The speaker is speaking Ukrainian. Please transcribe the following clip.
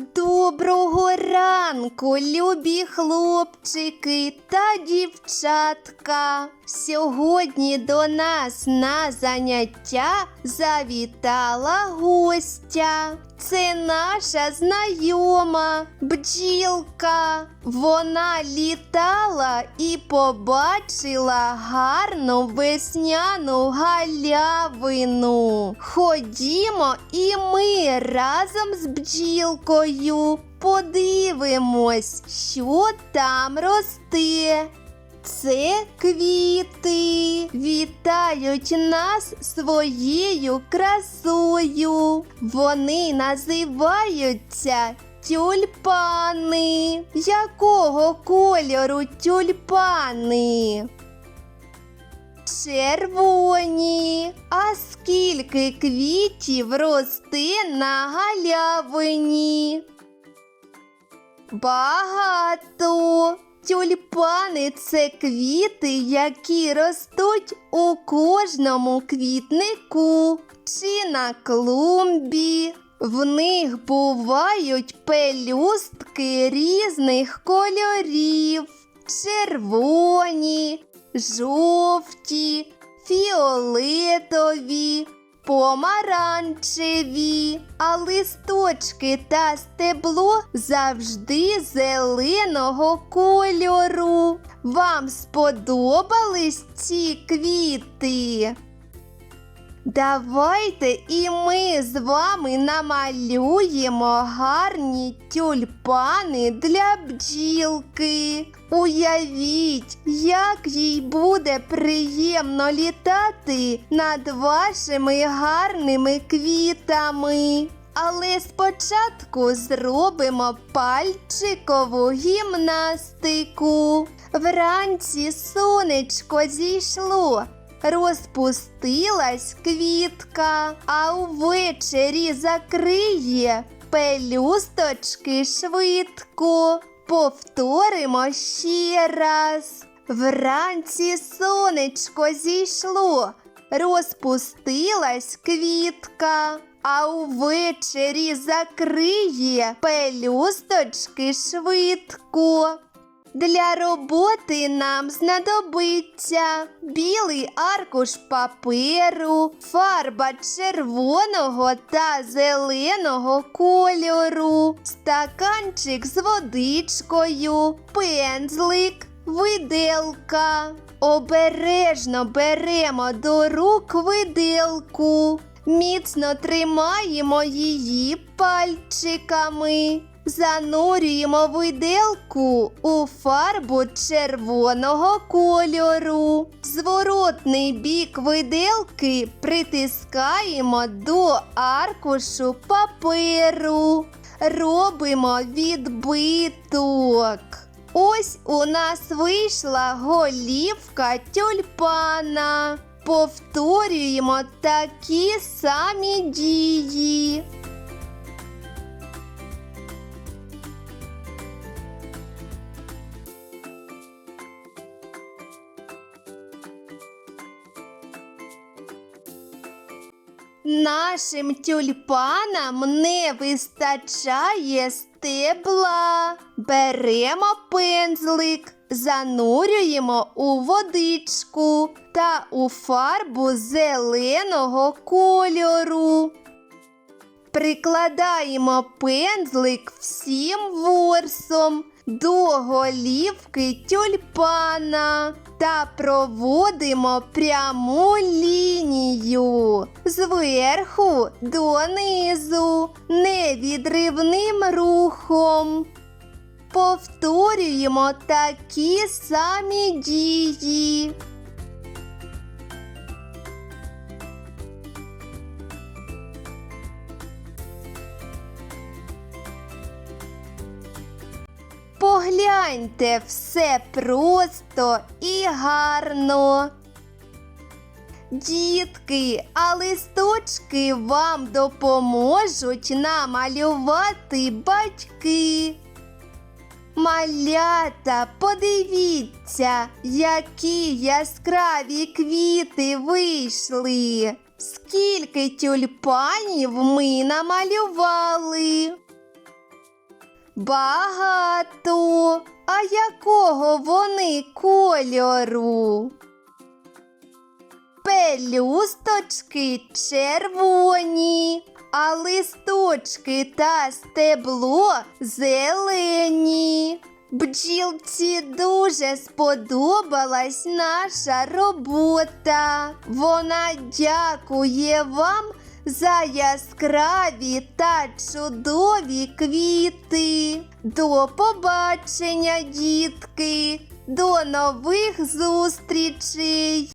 Доброго ранку, любі хлопчики та дівчатка. Сьогодні до нас на заняття завітала гостя. Це наша знайома бджілка. Вона літала і побачила гарну весняну галявину. Ходімо і ми разом з бджілкою подивимось, що там росте. Це квіти вітають нас своєю красою. Вони називаються тюльпани. Якого кольору тюльпани? Червоні. А скільки квітів росте на галявині? Багато. Тюльпани це квіти, які ростуть у кожному квітнику чи на клумбі. В них бувають пелюстки різних кольорів: червоні, жовті, фіолетові, помаранчеві, а листочки та стебло завжди зеленого кольору. Вам сподобались ці квіти? Давайте і ми з вами намалюємо гарні тюльпани для бджілки. Уявіть, як їй буде приємно літати над вашими гарними квітами. Але спочатку зробимо пальчикову гімнастику. Вранці сонечко зійшло. Розпустилась квітка, а увечері закриє пелюсточки швидко. Повторимо ще раз. Вранці сонечко зійшло, розпустилась квітка, а увечері закриє пелюсточки швидко. Для роботи нам знадобиться білий аркуш паперу, фарба червоного та зеленого кольору, стаканчик з водичкою, пензлик, виделка. Обережно беремо до рук виделку, міцно тримаємо її пальчиками. Занурюємо виделку у фарбу червоного кольору. Зворотний бік виделки притискаємо до аркушу паперу. Робимо відбиток. Ось у нас вийшла голівка тюльпана. Повторюємо такі самі дії. Нашим тюльпанам не вистачає стебла. Беремо пензлик, занурюємо у водичку та у фарбу зеленого кольору. Прикладаємо пензлик всім ворсом до голівки тюльпана та проводимо пряму лінію зверху донизу невідривним рухом. Повторюємо такі самі дії. Погляньте, все просто і гарно. Дітки, а листочки вам допоможуть намалювати батьки. Малята, подивіться, які яскраві квіти вийшли. Скільки тюльпанів ми намалювали. Багато. А якого вони кольору? Пелюсточки червоні, а листочки та стебло зелені. Бджілці дуже сподобалась наша робота. Вона дякує вам за яскраві та чудові квіти. До побачення, дітки! До нових зустрічей!